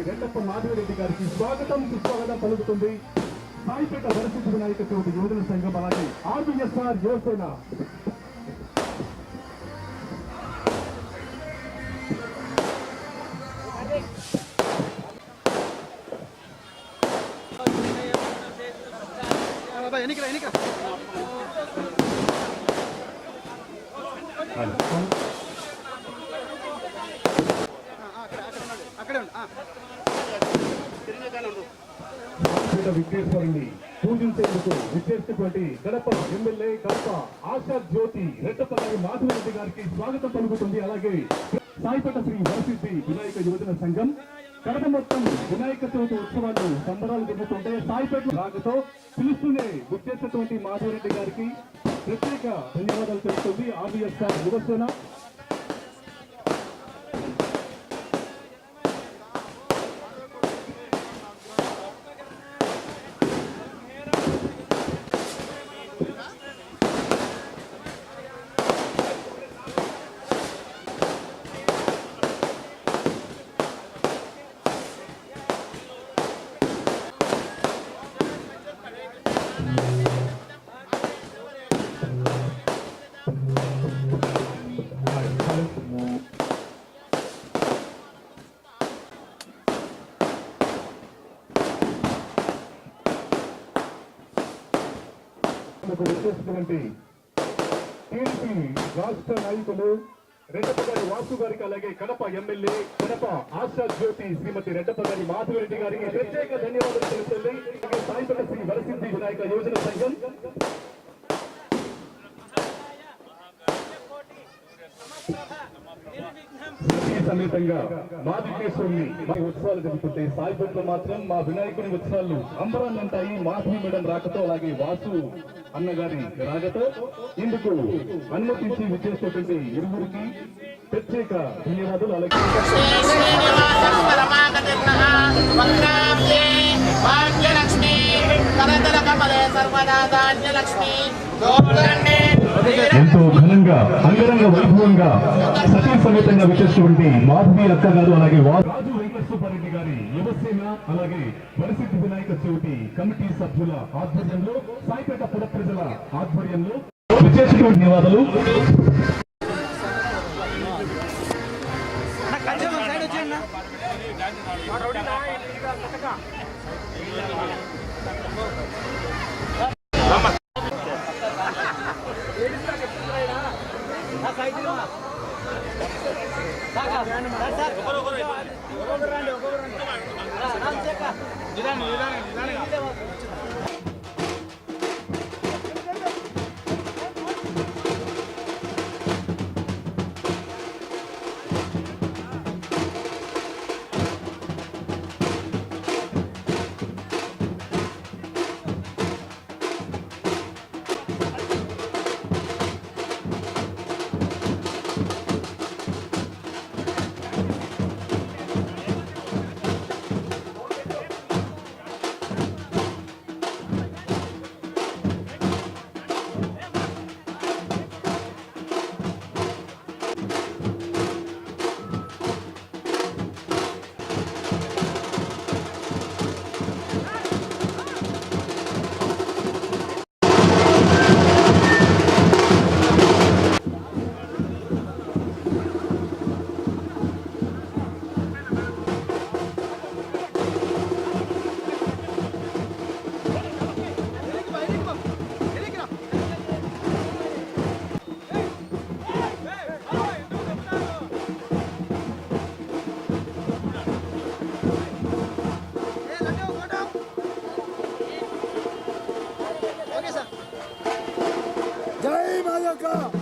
అక్కయ్య గారు శ్రీమతి రెడ్డప్ప మాధవిరెడ్డి గారికి స్వాగతం సుస్వాగతం పలుకుతుంది. సాయిపేట వరసిద్ధి వినాయక చవితి యువజన సంఘం అలాగే ఆర్బిఎస్ఆర్ యువసేన. ఎన్నికరా ఎన్నికరా అక్కడే ఉండు. ఆ. పీఠ విఘ్నేశ్వరుని పూజించేందుకు విచ్చేసినటువంటి గడప ఎమ్మెల్యే కడప ఆశా జ్యోతి రెడ్డపల్లి మాధవరెడ్డి గారికి స్వాగతం పలుకుతుంది అలాగే సాయిపేట శ్రీ వరసిద్ధి వినాయక యువజన సంఘం కడప మొత్తం వినాయక చవితి ఉత్సవాలు సంబరాలు జరుగుతుంటే సాయిపేట రాకతో పిలుస్తూనే గుర్తించినటువంటి మాధవరెడ్డి గారికి ప్రత్యేక ధన్యవాదాలు తెలుస్తుంది ఆర్బిఎస్ఆర్ యువసేన మనకు వచ్చేసినటువంటి టీడీపీ రాష్ట్ర నాయకులు రెడ్డప్ప వాసు గారికి అలాగే కడప ఎమ్మెల్యే కడప ఆశా జ్యోతి శ్రీమతి రెడ్డప్ప మాధవరెడ్డి గారికి ప్రత్యేక ధన్యవాదాలు తెలుస్తుంది సాయంత్రం శ్రీ వరసిద్ధి వినాయక యోజన సంఘం సతీ సమేతంగా మా విఘ్నేశ్వరుని మా ఉత్సవాలు జరుగుతుంటే సాయిపేటలో మాత్రం మా వినాయకుని ఉత్సవాలు అంబరాన్ని ఉంటాయి మాధవి మేడం రాకతో అలాగే వాసు అన్నగారి రాకతో. ఇందుకు అనుమతించి విచ్చేసినటువంటి ఇరువురికి ప్రత్యేక ధన్యవాదాలు. అలాగే ఎంతో ఘనంగా అంగరంగ వైభవంగా సతీ సమేతంగా విచ్చేసినటువంటి మాధవి అక్క గారు అలాగే వా- రాజు వెంకటసుబ్బారెడ్డి గారి యువసేన అలాగే వరసిద్ధి వినాయక చవితి కమిటీ సభ్యుల ఆధ్వర్యంలో సాయిపేట పుర ప్రజల ఆధ్వర్యంలో విచ్చేసినటువంటి ధన్యవాదాలు ঢাকা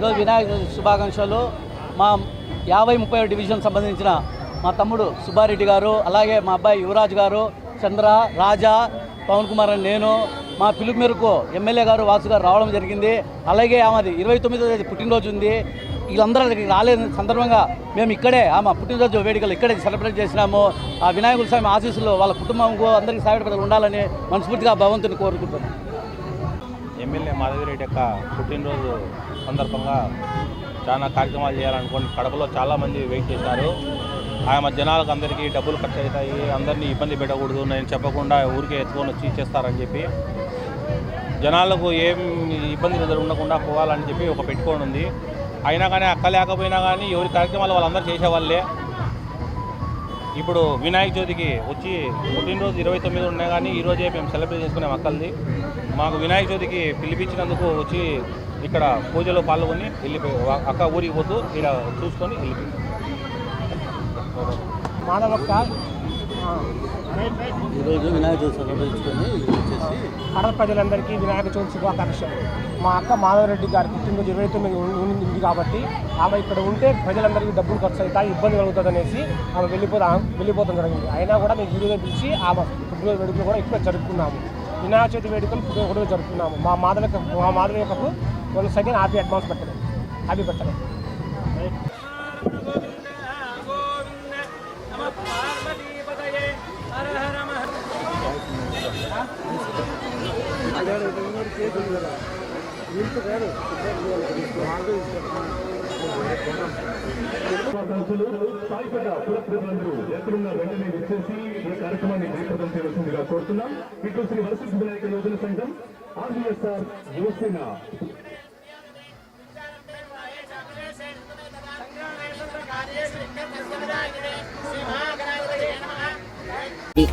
ఈరోజు వినాయక శుభాకాంక్షలు. మా యాభై ముప్పై డివిజన్ సంబంధించిన మా తమ్ముడు సుబ్బారెడ్డి గారు అలాగే మా అబ్బాయి యువరాజ్ గారు చంద్ర రాజా పవన్ కుమార్ అని నేను మా పిలుపు మేరకు ఎమ్మెల్యే గారు వాసు గారు రావడం జరిగింది. అలాగే ఆమెది ఇరవై తొమ్మిదో తేదీ పుట్టినరోజు ఉంది. వీళ్ళందరూ అక్కడికి రాలేని సందర్భంగా మేము ఇక్కడే ఆమె పుట్టినరోజు వేడుకలు ఇక్కడే సెలబ్రేట్ చేసినాము. ఆ వినాయకుల స్వామి ఆశీస్సులు వాళ్ళ కుటుంబంకు అందరికీ సాయపడలు ఉండాలని మనస్ఫూర్తిగా భగవంతుని కోరుకుంటున్నాం. ఎమ్మెల్యే మాధవిరెడ్డి యొక్క పుట్టినరోజు సందర్భంగా చాలా కార్యక్రమాలు చేయాలనుకోండి కడపలో చాలామంది వెయిట్ చేశారు. ఆమె జనాలకు అందరికీ డబ్బులు ఖర్చు అవుతాయి. అందరినీ ఇబ్బంది పెట్టకూడదు. నేను చెప్పకుండా ఊరికే ఎత్తుకొని వచ్చి చేస్తారని చెప్పి జనాలకు ఏం ఇబ్బంది ఉండకుండా పోవాలని చెప్పి ఒక పెట్టుకొని ఉంది. అయినా కానీ అక్క లేకపోయినా కానీ ఎవరి కార్యక్రమాలు వాళ్ళందరూ చేసేవాళ్ళే. ఇప్పుడు వినాయక చవితికి వచ్చి పుట్టినరోజు ఇరవై తొమ్మిది ఉన్నాయి కానీ ఈరోజే మేము సెలబ్రేట్ చేసుకునే అక్కల్ది మాకు వినాయక చవితికి పిలిపించినందుకు వచ్చి ఇక్కడ పూజలో పాల్గొని వెళ్ళిపోయి అక్క ఊరికి పోతూ ఇక్కడ చూసుకొని వెళ్ళిపోయి. మాధవక్క ఈరోజు వినాయక చవితి వచ్చేసి కడప ప్రజలందరికీ వినాయక చవితి శుభాకాంక్షలు. మా అక్క మాధవరెడ్డి గారి పుట్టినరోజు ఇరవై తొమ్మిది ఉంది కాబట్టి ఆమె ఇక్కడ ఉంటే ప్రజలందరికీ డబ్బులు ఖర్చు అవుతాయి ఇబ్బంది కలుగుతుంది అనేసి ఆమె వెళ్ళిపోతా వెళ్ళిపోతాం జరిగింది. అయినా కూడా మేము వీడియో పిలిచి ఆమె పుట్టినరోజు వేడుకలు కూడా ఇక్కడ జరుపుకున్నాము. వినాయక చవితి వేడుకలు కూడా జరుపుకున్నాము. మా మాధవ మా మాధవ యొక్క వన్ సెకండ్ హ్యాపీ అడ్వాన్స్ పెట్టడం హ్యాపీ పెట్టడం శుభాకాంక్షలు సాయిపేట పుర ప్రజలందరూ ఎక్కడున్న వెంటనే విచ్చేసి ఈ కార్యక్రమాన్ని జయప్రదం చేయవలసిందిగా కోరుతున్నాం ఇటు శ్రీ వరసిద్ధ వినాయక యోజన సంఘం ఆర్బీఎస్ఆర్ యువసేన